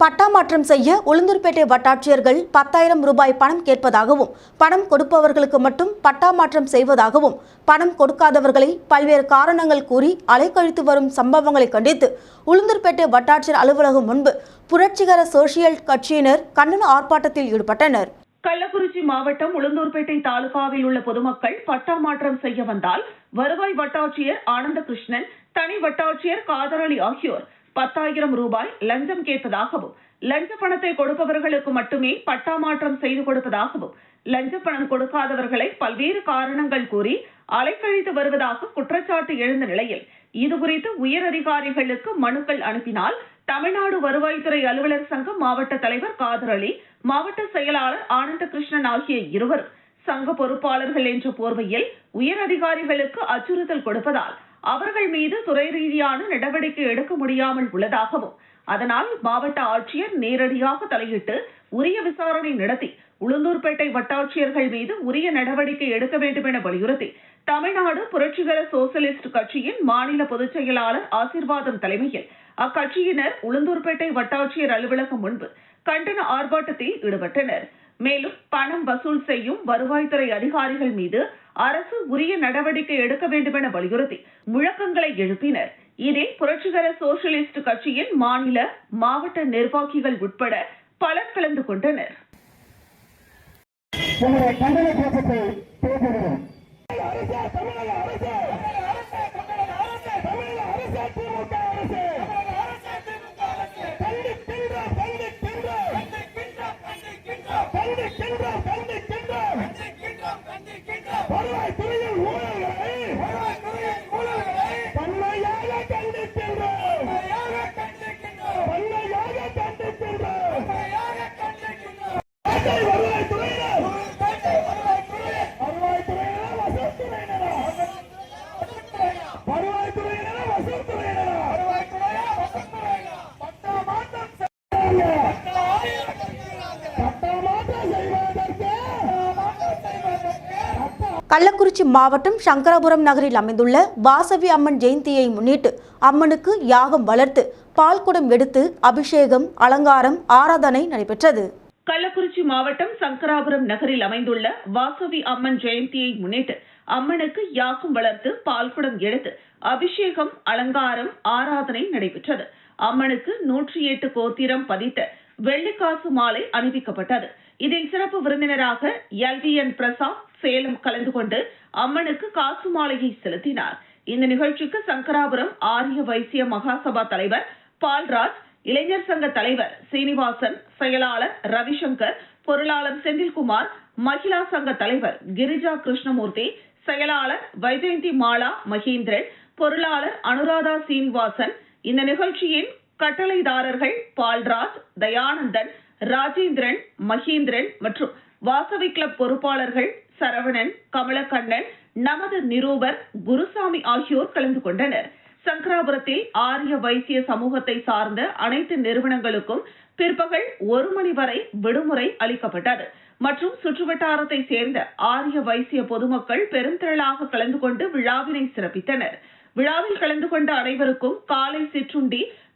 பட்டா மாற்றம் செய்ய உளுந்தூர்பேட்டை வட்டாட்சியர்கள் பத்தாயிரம் ரூபாய் பணம் கேட்பதாகவும் பணம் கொடுப்பவர்களுக்கு மட்டும் பட்டா மாற்றம் செய்வதாகவும் பணம் கொடுக்காதவர்களை பல்வேறு காரணங்கள் கூறி அலைக்கழித்து வரும் சம்பவங்களை கண்டித்து உளுந்தூர்பேட்டை வட்டாட்சியர் அலுவலகம் முன்பு புரட்சிகர சோசியல் கட்சியினர் கண்டன ஆர்ப்பாட்டத்தில் ஈடுபட்டனர். கள்ளக்குறிச்சி மாவட்டம் உளுந்தூர்பேட்டை தாலுகாவில் உள்ள பொதுமக்கள் பட்டா மாற்றம் செய்ய வந்தால் வருவாய் வட்டாட்சியர் ஆனந்தகிருஷ்ணன் தனி வட்டாட்சியர் காதரளி ஆகியோர் பத்தாயிரம் ரூபாய் லஞ்சம் கேட்பதாகவும் லஞ்ச பணத்தை கொடுப்பவர்களுக்கு மட்டுமே பட்டா மாற்றம் செய்து கொடுப்பதாகவும் லஞ்ச பணம் கொடுக்காதவர்களை பல்வேறு காரணங்கள் கூறி அலைக்கழித்து வருவதாக குற்றச்சாட்டு எழுந்த நிலையில் இதுகுறித்து உயர் அதிகாரிகளுக்கு மனுக்கள் அனுப்பினால் தமிழ்நாடு வருவாய்த்துறை அலுவலர் சங்கம் மாவட்ட தலைவர் காதர் அலி மாவட்ட செயலாளர் ஆனந்த கிருஷ்ணன் ஆகிய இருவரும் சங்க பொறுப்பாளர்கள் என்ற போர்வையில் உயர் அதிகாரிகளுக்கு அச்சுறுத்தல் கொடுப்பதால் அவர்கள் மீது துறை ரீதியான நடவடிக்கை எடுக்க முடியாமல் உள்ளதாகவும் அதனால் மாவட்ட ஆட்சியர் நேரடியாக தலையிட்டு உரிய விசாரணை நடத்தி உளுந்தூர்பேட்டை வட்டாட்சியர்கள் மீது உரிய நடவடிக்கை எடுக்க வேண்டும் என வலியுறுத்தி தமிழ்நாடு புரட்சிகர சோசலிஸ்ட் கட்சியின் மாநில பொதுச் செயலாளர் ஆசிர்வாதம் தலைமையில் அக்கட்சியினர் உளுந்தூர்பேட்டை வட்டாட்சியர் அலுவலகம் முன்பு கண்டன ஆர்ப்பாட்டத்தில் ஈடுபட்டனர். மேலும் பணம் வசூல் செய்யும் வருவாய்த்துறை அதிகாரிகள் மீது அரசு உரிய நடவடிக்கை எடுக்க வேண்டும் என வலியுறுத்தி முழக்கங்களை எழுப்பினர். இதில் புரட்சிகர சோசியலிஸ்ட் கட்சியின் மாநில மாவட்ட நிர்வாகிகள் உட்பட பலர் கலந்து கொண்டனர். தமிழக அரசு Por allá. கள்ளக்குறிச்சி மாவட்டம் சங்கராபுரம் நகரில் அமைந்துள்ள வாசவி அம்மன் ஜெயந்தியை முன்னிட்டு அம்மனுக்கு யாகம் வளர்த்து பால்குடம் எடுத்து அபிஷேகம் அலங்காரம் ஆராதனை நடைபெற்றது. கள்ளக்குறிச்சி மாவட்டம் சங்கராபுரம் நகரில் அமைந்துள்ள வாசவி அம்மன் ஜெயந்தியை முன்னிட்டு அம்மனுக்கு யாகம் வளர்த்து பால்குடம் எடுத்து அபிஷேகம் அலங்காரம் ஆராதனை நடைபெற்றது. அம்மனுக்கு நூற்றி எட்டு கோத்திரம் பதித்த வெள்ளிக்காசு மாலை அணிவிக்கப்பட்டது. இதில் சிறப்பு விருந்தினராக எல்விஎன் பிரசாத் சேலம் கலந்து கொண்டு அம்மனுக்கு காசு மாலையை செலுத்தினார். இந்த நிகழ்ச்சிக்கு சங்கராபுரம் ஆரிய வைசிய மகாசபா தலைவர் பால்ராஜ் இளைஞர் சங்க தலைவர் சீனிவாசன் செயலாளர் ரவிசங்கர் பொருளாளர் செந்தில்குமார் மகிழா சங்க தலைவர் கிரிஜா கிருஷ்ணமூர்த்தி செயலாளர் வைஜெயந்தி மாலா மகேந்திரன் பொருளாளர் அனுராதா சீனிவாசன். இந்த நிகழ்ச்சியின் கட்டளைதாரர்கள் பால்ராஜ் தயானந்தன் ராஜேந்திரன் மகேந்திரன் மற்றும் வாசவி கிளப் பொறுப்பாளர்கள் சரவணன் கமலக்கண்ணன் நமது நிருபர் குருசாமி ஆகியோர் கலந்து கொண்டனர். சங்கராபுரத்தில் ஆரிய வைசிய சமூகத்தை சார்ந்த அனைத்து நிறுவனங்களுக்கும் பிற்பகல் ஒரு மணி வரை விடுமுறை அளிக்கப்பட்டது. மற்றும் சுற்றுவட்டாரத்தை சேர்ந்த ஆரிய வைசிய பொதுமக்கள் பெருந்திரளாக கலந்து கொண்டு விழாவினை சிறப்பித்தனர். விழாவில் கலந்து கொண்ட அனைவருக்கும் காலை சிற்றுண்டி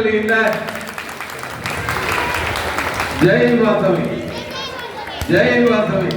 இல்ல ஜெய் வாசவி ஜெய் வாசவி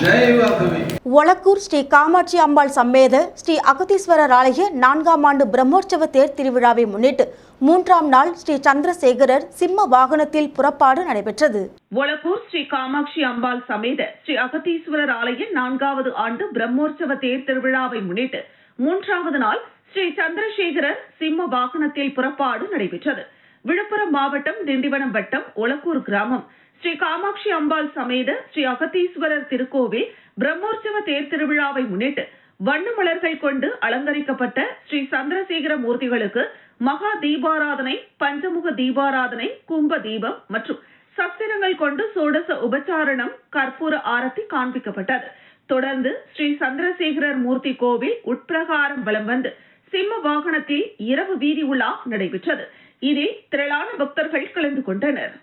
ஜெய் வாசவி ஒலக்கூர் ஸ்ரீ காமாட்சி அம்பாள் சம்மேத ஸ்ரீ அகதீஸ்வரர் ஆலய நான்காம் ஆண்டு பிரம்மோற்சவ தேர் திருவிழாவை முன்னிட்டு மூன்றாம் நாள் ஸ்ரீ சந்திரசேகரர் சிம்ம வாகனத்தில் புறப்பாடு நடைபெற்றது. ஒலக்கூர் ஸ்ரீ காமாட்சி அம்பாள் சமேத ஸ்ரீ அகத்தீஸ்வரர் ஆலய நான்காவது ஆண்டு பிரம்மோற்சவ தேர் திருவிழாவை முன்னிட்டு மூன்றாவது நாள் ஸ்ரீ சந்திரசேகரர் சிம்ம வாகனத்தில் புறப்பாடு நடைபெற்றது. விழுப்புரம் மாவட்டம் திண்டிவனம் வட்டம் ஒலக்கூர் கிராமம். ஸ்ரீ காமாட்சி அம்பாள் சமேத ஸ்ரீ அகத்தீஸ்வரர் திருக்கோவில் பிரம்மோற்சவ தேர் திருவிழாவை முன்னிட்டு வண்ண மலர்கள் கொண்டு அலங்கரிக்கப்பட்ட ஸ்ரீ சந்திரசேகர மூர்த்திகளுக்கு மகா தீபாராதனை பஞ்சமுக தீபாராதனை கும்ப தீபம் மற்றும் சஸ்திரங்கள் கொண்டு சோடச உபச்சாரணம் கற்பூர ஆரத்தி காண்பிக்கப்பட்டது. தொடர்ந்து ஸ்ரீ சந்திரசேகரர் மூர்த்தி கோவில் உட்பிரகாரம் வலம் வந்து சிம்ம வாகனத்தில் இரவு வீதி உலா நடைபெற்றது. இதில் திரளான பக்தர்கள் கலந்து கொண்டனர்.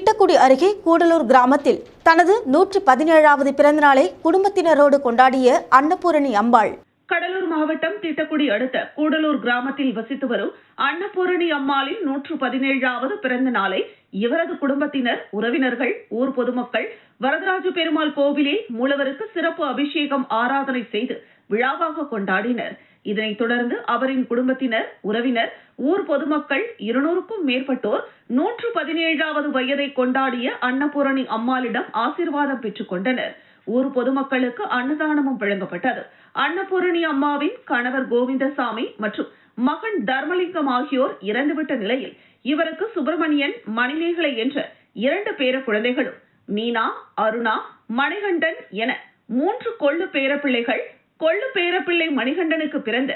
திட்டக்குடி அருகே கூடலூர் கிராமத்தில் தனது நூற்று பதினேழாவது பிறந்தநாளை குடும்பத்தினரோடு கொண்டாடிய அன்னபூரணி அம்பாள். கடலூர் மாவட்டம் திட்டக்குடி அடுத்த கூடலூர் கிராமத்தில் வசித்து வரும் அன்னபூரணி அம்மாளின் நூற்று பதினேழாவது பிறந்த நாளை இவரது குடும்பத்தினர் உறவினர்கள் ஊர் பொதுமக்கள் வரதராஜ பெருமாள் கோவிலில் மூலவருக்கு சிறப்பு அபிஷேகம் ஆராதனை செய்து விழாவாக கொண்டாடினர். இதனைத் தொடர்ந்து அவரின் குடும்பத்தினர் உறவினர் ஊர் பொதுமக்கள் இருநூறுக்கும் மேற்பட்டோர் நூற்று பதினேழாவது வயதை கொண்டாடிய அன்னபூரணி அம்மாளிடம் ஆசீர்வாதம் பெற்றுக் கொண்டனர். ஊர் பொதுமக்களுக்கு அன்னதானமும் வழங்கப்பட்டது. அன்னபூரணி அம்மாவின் கணவர் கோவிந்தசாமி மற்றும் மகன் தர்மலிங்கம் ஆகியோர் இறந்துவிட்ட நிலையில் இவருக்கு சுப்பிரமணியன் மணிமேகலை என்ற இரண்டு பேர குழந்தைகளும் மீனா அருணா மணிகண்டன் என மூன்று கொள்ளு பேரப்பிள்ளைகள் கொள்ளு பேரப்பிள்ளை மணிகண்டனுக்கு பிறந்த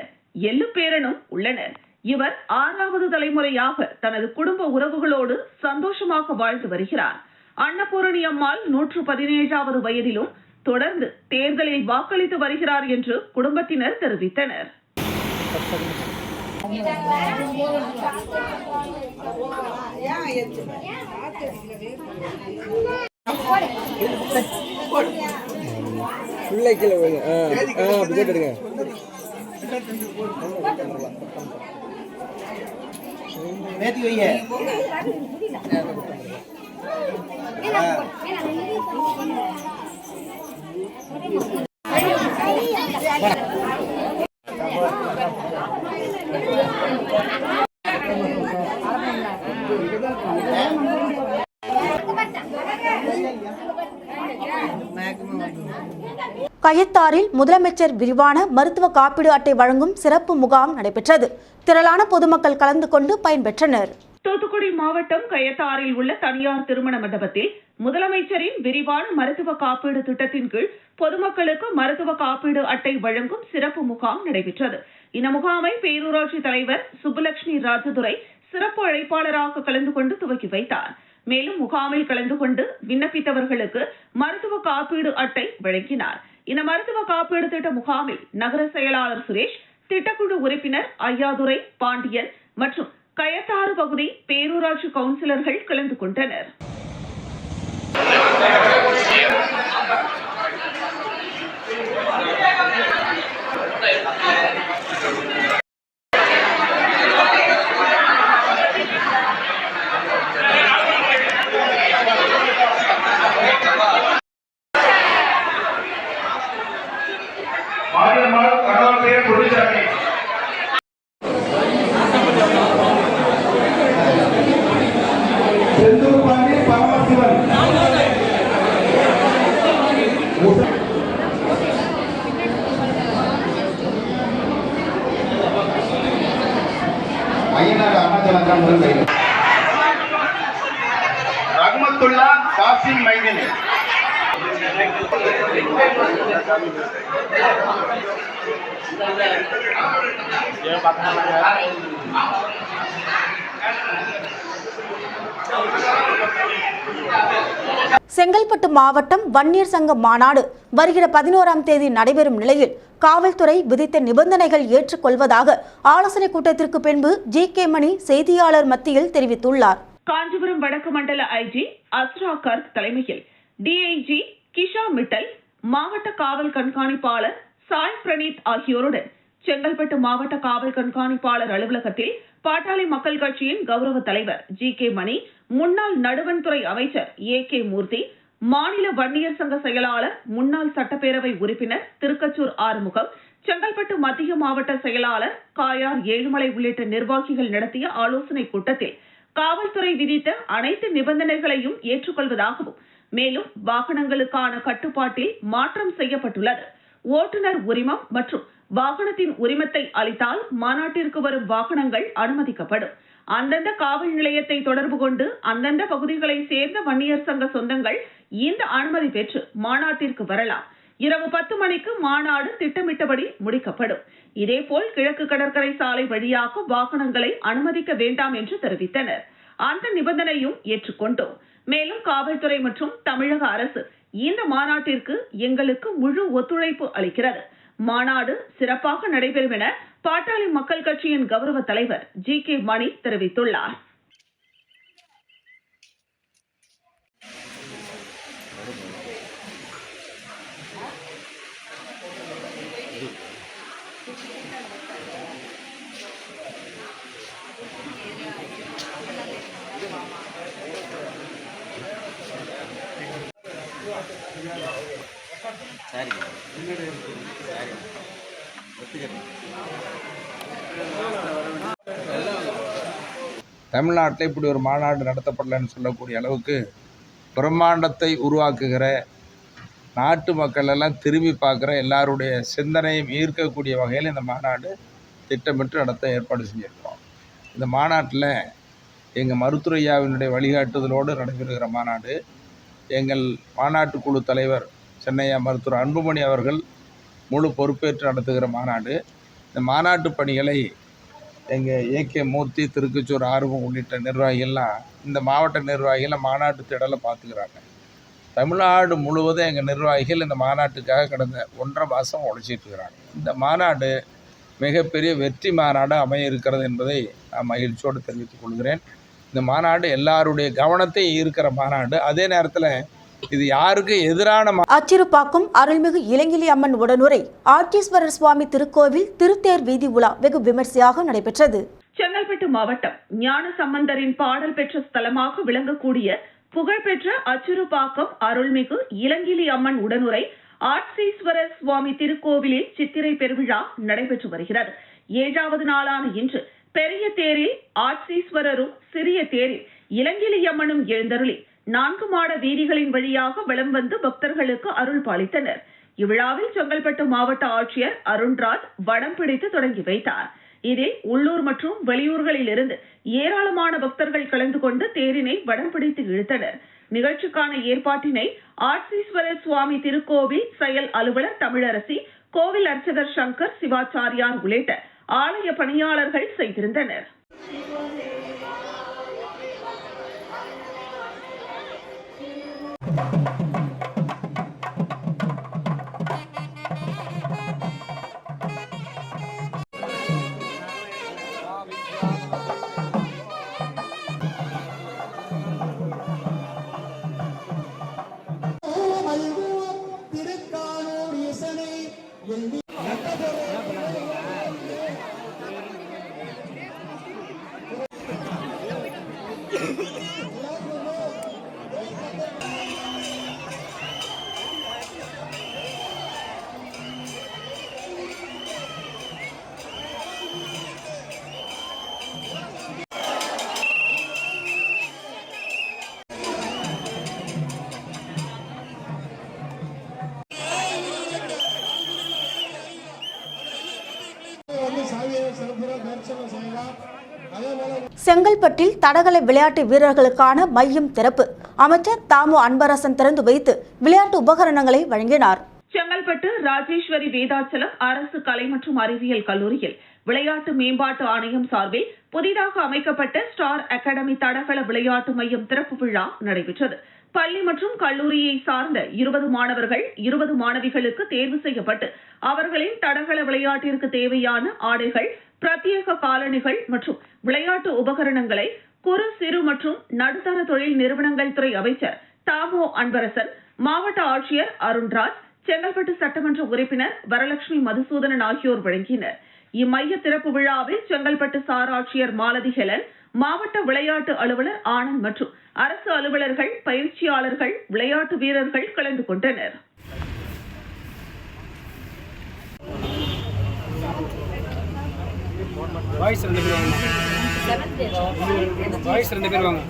எள்ளு பேரனும் உள்ளனர். இவர் ஆறாவது தலைமுறையாக தனது குடும்ப உறவுகளோடு சந்தோஷமாக வாழ்ந்து வருகிறார். அன்னபூரணி அம்மாள் நூற்று பதினேழாவது வயதிலும் தொடர்ந்து தேர்தலில் வாக்களித்து வருகிறார் என்று குடும்பத்தினர் தெரிவித்தனர். உள்ளே கீழே விழுங்க ஆ ஆ அப்படி கேட்டுடுங்க கயத்தாரில் முதலமைச்சர் விரிவான மருத்துவ காப்பீடு அட்டை வழங்கும் சிறப்பு முகாம் நடைபெற்றது. திரளான பொதுமக்கள் கலந்து கொண்டு பயன்பெற்றனர். தூத்துக்குடி மாவட்டம் கயத்தாரில் உள்ள தனியார் திருமண மண்டபத்தில் முதலமைச்சரின் விரிவான மருத்துவ காப்பீடு திட்டத்தின் கீழ் பொதுமக்களுக்கு மருத்துவ காப்பீடு அட்டை வழங்கும் சிறப்பு முகாம் நடைபெற்றது. இந்த முகாமை பேரூராட்சி தலைவர் சுப்புலட்சுமி ராஜதுரை சிறப்பு அழைப்பாளராக கலந்து கொண்டு துவக்கி வைத்தார். மேலும் முகாமில் கலந்து கொண்டு விண்ணப்பித்தவர்களுக்கு மருத்துவ காப்பீடு அட்டை வழங்கினார். இந்த மருத்துவ காப்பீடு திட்ட முகாமில் நகர செயலாளர் சுரேஷ் திட்டக்குழு உறுப்பினர் ஐயாதுரை பாண்டியன் மற்றும் கயத்தாறு பகுதி பேரூராட்சி கவுன்சிலர்கள் கலந்து கொண்டனர். மாரியம்மாள் கணவன் பெயர் குருசாமி செங்கல்பட்டு மாவட்டம் வன்னியர் சங்க மாநாடு வருகிற பதினோராம் தேதி நடைபெறும் நிலையில் காவல்துறை விதித்த நிபந்தனைகள் ஏற்றுக்கொள்வதாக ஆலோசனை கூட்டத்திற்கு பின்பு ஜி கே மணி செய்தியாளர் மத்தியில் தெரிவித்துள்ளார். காஞ்சிபுரம் வடக்கு மண்டல ஐஜி அஸ்ரா கர்க் தலைமையில் டிஐஜி கிஷா மிட்டல் மாவட்ட காவல் கண்காணிப்பாளர் சாய் பிரணீத் ஆகியோருடன் செங்கல்பட்டு மாவட்ட காவல் கண்காணிப்பாளர் அலுவலகத்தில் பாட்டாளி மக்கள் கட்சியின் கௌரவ தலைவர் ஜி கே மணி முன்னாள் நடுவன்துறை அமைச்சர் ஏ கே மூர்த்தி மாநில வன்னியர் சங்க செயலாளர் முன்னாள் சட்டப்பேரவை உறுப்பினர் திருக்கச்சூர் ஆறுமுகம் செங்கல்பட்டு மத்திய மாவட்ட செயலாளர் காயார் ஏழுமலை உள்ளிட்ட நிர்வாகிகள் நடத்திய ஆலோசனைக் கூட்டத்தில் காவல்துறை விதித்த அனைத்து நிபந்தனைகளையும் ஏற்றுக்கொள்வதாகவும் மேலும் வாகனங்களுக்கான கட்டுப்பாட்டில் மாற்றம் செய்யப்பட்டுள்ளது. ஓட்டுநர் உரிமம் மற்றும் வாகனத்தின் உரிமத்தை அளித்தால் மாநாட்டிற்கு வரும் வாகனங்கள் அனுமதிக்கப்படும். அந்தந்த காவல் நிலையத்தை தொடர்பு கொண்டு அந்தந்த பகுதிகளை சேர்ந்த வன்னியர் சங்க சொந்தங்கள் இந்த அனுமதி பெற்று மாநாட்டிற்கு வரலாம். இரவு பத்து மணிக்கு மாநாடு திட்டமிட்டபடி முடிக்கப்படும். இதேபோல் கிழக்கு கடற்கரை சாலை வழியாக வாகனங்களை அனுமதிக்க வேண்டாம் என்று தெரிவித்தனர். அந்த நிபந்தனையும் ஏற்றுக்கொண்டோம். மேலும் காவல்துறை மற்றும் தமிழக அரசு இந்த மாநாட்டிற்கு எங்களுக்கு முழு ஒத்துழைப்பு அளிக்கிறது. மாநாடு சிறப்பாக நடைபெறும் என பாட்டாளி மக்கள் கட்சியின் கௌரவ தலைவர் ஜி கே மணி தெரிவித்துள்ளார். தமிழ்நாட்டில் இப்படி ஒரு மாநாடு நடத்தப்படலைன்னு சொல்லக்கூடிய அளவுக்கு பிரம்மாண்டத்தை உருவாக்குகிற நாட்டு மக்கள் எல்லாம் திரும்பி பார்க்குற எல்லாருடைய சிந்தனையும் ஈர்க்கக்கூடிய வகையில் இந்த மாநாடு திட்டமிட்டு நடத்த ஏற்பாடு செஞ்சுருக்கிறோம். இந்த மாநாட்டில் எங்கள் மருத்துவரையாவினுடைய வழிகாட்டுதலோடு நடைபெறுகிற மாநாடு எங்கள் மாநாட்டு குழு தலைவர் சென்னையா மருத்துவர் அன்புமணி அவர்கள் முழு பொறுப்பேற்று நடத்துகிற மாநாடு. இந்த மாநாட்டு பணிகளை எங்கள் ஏகே மூர்த்தி திருக்குச்சூர் ஆர்வம் உள்ளிட்ட நிர்வாகிகள்லாம் இந்த மாவட்ட நிர்வாகிகள் மாநாட்டு திடலை பார்த்துக்கிறாங்க. தமிழ்நாடு முழுவதும் எங்கள் நிர்வாகிகள் இந்த மாநாட்டுக்காக கடந்த ஒன்றரை மாதம் உழைச்சிட்டு இருக்கிறாங்க. இந்த மாநாடு மிகப்பெரிய வெற்றி மாநாடு அமைய இருக்கிறது என்பதை நான் மகிழ்ச்சியோடு தெரிவித்துக் கொள்கிறேன். இந்த மாநாடு எல்லாருடைய கவனத்தை ஈர்க்கிற மாநாடு. அதே நேரத்தில் இது யாருக்கு எதிரான மா அச்சிறுபாக்கம் அருள்மிகு இளங்கிலி அம்மன் உடனுரை ஆட்சீஸ்வரர் சுவாமி திருக்கோவில் திருத்தேர் வீதி உலா வெகு விமர்சையாக நடைபெற்றது. செங்கல்பட்டு மாவட்டம் ஞான சம்பந்தரின் பாடல் பெற்ற ஸ்தலமாக விளங்கக்கூடிய புகழ்பெற்ற அச்சுறுபாக்கம் அருள்மிகு இளங்கிலி அம்மன் உடனுரை ஆட்சீஸ்வரர் சுவாமி திருக்கோவிலில் சித்திரை பெருவிழா நடைபெற்று வருகிறது. ஏழாவது நாளான இன்று பெரிய தேரில் ஆட்சீஸ்வரரும் சிறிய தேரில் இளங்கிலியம்மனும் எழுந்தருளி நான்கு மாட வீதிகளின் வழியாக வலம் வந்து பக்தர்களுக்கு அருள் பாலித்தனர். இவ்விழாவில் செங்கல்பட்டு மாவட்ட ஆட்சியர் அருண்ராஜ் வடம் பிடித்து தொடங்கி வைத்தார். இதில் உள்ளூர் மற்றும் வெளியூர்களில் இருந்து ஏராளமான பக்தர்கள் கலந்து கொண்டு தேரினை வடம் பிடித்து இழுத்தனர். நிகழ்ச்சிக்கான ஏற்பாட்டினை ஆட்சீஸ்வரர் சுவாமி திருக்கோவில் செயல் அலுவலர் தமிழரசி கோவில் அர்ச்சகர் சங்கர் சிவாச்சாரியார் உள்ளிட்ட ஆலய பணியாளர்கள் செய்திருந்தனர் செங்கல்பட்டில் தடகள விளையாட்டு வீரர்களுக்கான மையம் திறப்பு. அமைச்சர் தாமு அன்பரசன் திறந்து வைத்து விளையாட்டு உபகரணங்களை வழங்கினார். செங்கல்பட்டு ராஜேஸ்வரி வேதாச்சலம் அரசு கலை மற்றும் அறிவியல் கல்லூரியில் விளையாட்டு மேம்பாட்டு ஆணையம் சார்பில் புதிதாக அமைக்கப்பட்ட ஸ்டார் அகாடமி தடகள விளையாட்டு மையம் திறப்பு விழா நடைபெற்றது. பள்ளி மற்றும் கல்லூரியை சார்ந்த இருபது மாணவர்கள் இருபது மாணவிகளுக்கு தேர்வு செய்யப்பட்டு அவர்களின் தடகள விளையாட்டிற்கு தேவையான ஆடைகள் பிரத்யேக காலணிகள் மற்றும் விளையாட்டு உபகரணங்களை குறு சிறு மற்றும் நடுத்தர தொழில் நிறுவனங்கள் துறை அமைச்சர் தாமோ அன்பரசன் மாவட்ட ஆட்சியர் அருண்ராஜ் செங்கல்பட்டு சட்டமன்ற உறுப்பினர் வரலட்சுமி மதுசூதனன் ஆகியோர் வழங்கினர். இம்மைய திறப்பு விழாவில் செங்கல்பட்டு சார் ஆட்சியர் மாலதி ஹெலன் மாவட்ட விளையாட்டு அலுவலர் ஆனந்த் மற்றும் அரசு அலுவலர்கள் பயிற்சியாளர்கள் விளையாட்டு வீரர்கள் கலந்து கொண்டனர். பாய்ஸ் ரெண்டு பேர் வாங்க. பாய்ஸ் ரெண்டு பேர் வாங்க.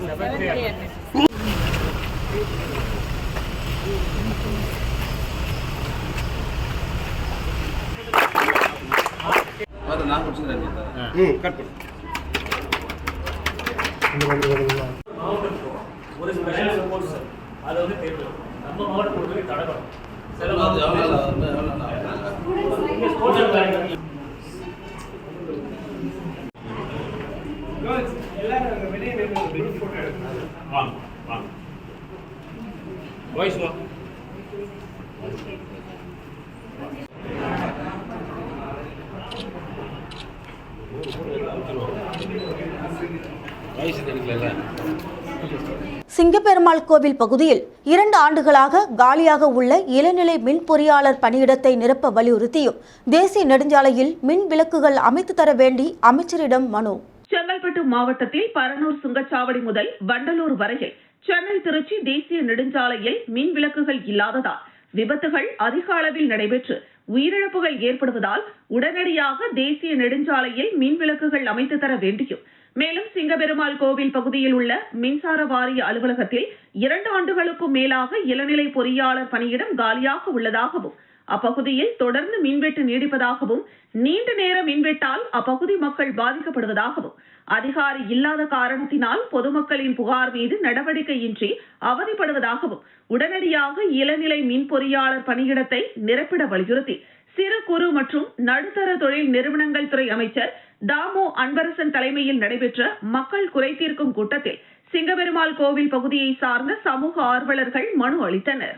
கட் பண்ணு. ஒரு ஸ்பெஷல் சப்போர்ட் சார் அது வந்து தேர்வு நம்ம மாவட்டம் பொறுத்தவரை தடகம் சில ஸ்போர்ட்ஸ் காரியங்கள் வாங்க வாங்க வாய்ஸ் வா வயசு தெரியல சிங்கப்பெருமாள் கோவில் பகுதியில் இரண்டு ஆண்டுகளாக காலியாக உள்ள இளநிலை மின் பொறியாளர் பணியிடத்தை நிரப்ப வலியுறுத்தியும் தேசிய நெடுஞ்சாலையில் மின் விளக்குகள் அமைத்து தர வேண்டி அமைச்சரிடம் மனு. செங்கல்பட்டு மாவட்டத்தில் பரனூர் சுங்கச்சாவடி முதல் வண்டலூர் வரையில் சென்னை திருச்சி தேசிய நெடுஞ்சாலையில் மின் விளக்குகள் இல்லாததால் விபத்துகள் அதிக அளவில் நடைபெற்று உயிரிழப்புகள் ஏற்படுவதால் உடனடியாக தேசிய நெடுஞ்சாலையில் மின் விளக்குகள் அமைத்து தர வேண்டியும். மேலும் சிங்கபெருமாள் கோவில் பகுதியில் உள்ள மின்சார வாரிய அலுவலகத்தில் இரண்டு ஆண்டுகளுக்கும் மேலாக இளநிலை பொறியாளர் பணியிடம் காலியாக உள்ளதாகவும் அப்பகுதியில் தொடர்ந்து மின்வெட்டு நீடிப்பதாகவும் நீண்ட நேர மின்வெட்டால் அப்பகுதி மக்கள் பாதிக்கப்படுவதாகவும் அதிகாரி இல்லாத காரணத்தினால் பொதுமக்களின் புகார் மீது நடவடிக்கையின்றி அவதிப்படுவதாகவும் உடனடியாக இளநிலை மின் பொறியாளர் பணியிடத்தை நிரப்பிட வலியுறுத்தி சிறு குறு மற்றும் நடுத்தர தொழில் நிறுவனங்கள் துறை அமைச்சர் தாமோ அன்பரசன் தலைமையில் நடைபெற்ற மக்கள் குறை தீர்க்கும் கூட்டத்தில் சிங்கபெருமாள் கோவில் பகுதியை சார்ந்த சமூக ஆர்வலர்கள் மனு அளித்தனர்.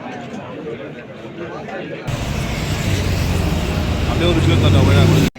வாரம் அப்படியே ஒரு விஷயம்